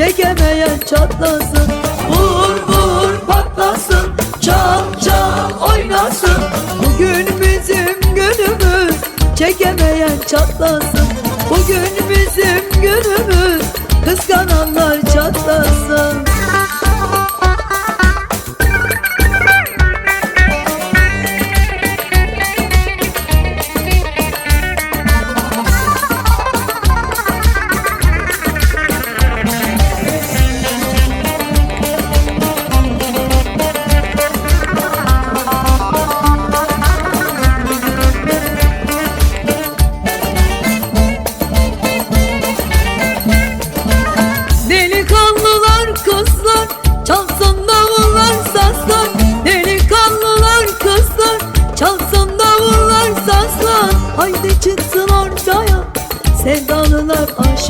Çekemeyen çatlasın Vur vur patlasın Çal çal oynasın. Bugün bizim günümüz Çekemeyen çatlasın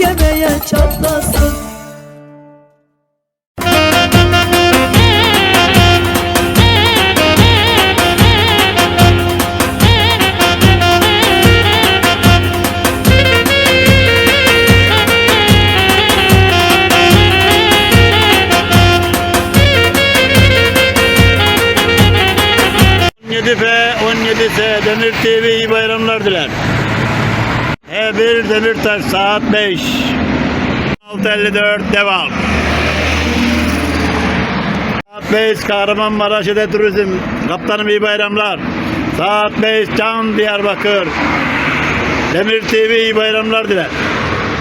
Çekemeye çatlasın f 17S Demir TV iyi bayramlar diler. E1 Demirtaş saat 5. 654 devam. Saat 5 Kahramanmaraş Ede Turizm. Kaptanım iyi bayramlar. Saat 5 Can Diyarbakır. Demir TV iyi bayramlar diler.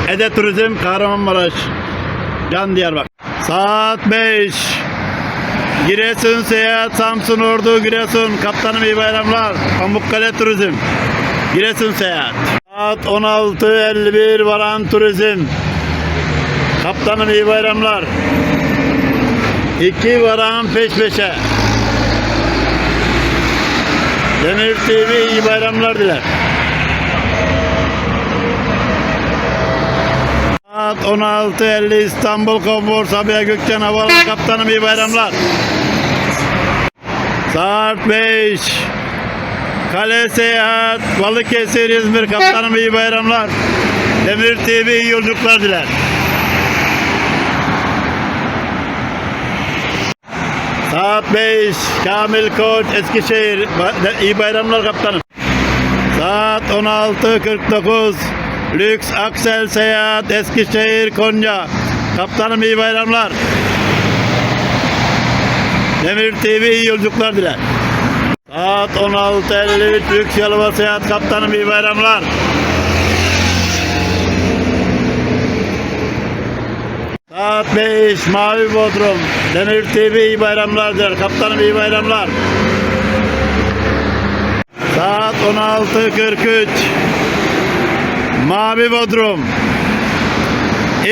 Ede Turizm Kahramanmaraş. Can Diyarbakır. Saat 5. Giresun Seyahat Samsun Ordu Giresun Kaptanım iyi bayramlar Pamukkale Turizm Giresun Seyahat Saat 16.51 Varan Turizm. Kaptanım iyi bayramlar. İki varan peş peşe. Demir TV iyi bayramlar diler. Saat 16.50 İstanbul Konfor Sabiha Gökçen Havalı Kaptanım iyi bayramlar. Saat 5 Kale Seyahat Balıkesir İzmir Kaptanım iyi bayramlar. Demir TV iyi yolculuklar diler. Saat 5 Kamil Koç Eskişehir. İyi bayramlar kaptanım. Saat 16.49 Lüks Aksel Seyahat Eskişehir Konya. Kaptanım iyi bayramlar. Demir TV iyi yolculuklar diler. Saat 16.53 Lüks Yalova Seyahat Kaptanım iyi bayramlar. Saat 5 Mavi Bodrum Demir TV iyi bayramlar diler. Kaptanım iyi bayramlar. Saat 16.43 Mavi Bodrum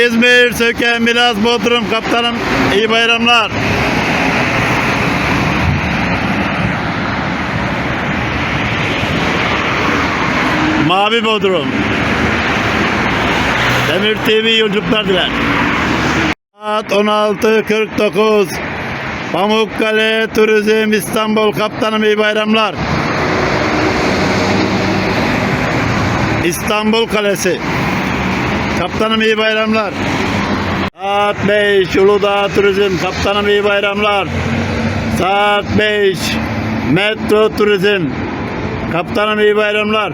İzmir Söken Milas Bodrum Kaptanım iyi bayramlar. Mavi Bodrum. Demir TV yolculuklar diler. Saat 16.49. Pamukkale Turizm İstanbul Kaptanım iyi bayramlar. İstanbul Kalesi. Kaptanım iyi bayramlar. Saat 5 Uludağ Turizm Kaptanım iyi bayramlar. Saat 5 Metro Turizm Kaptanım iyi bayramlar.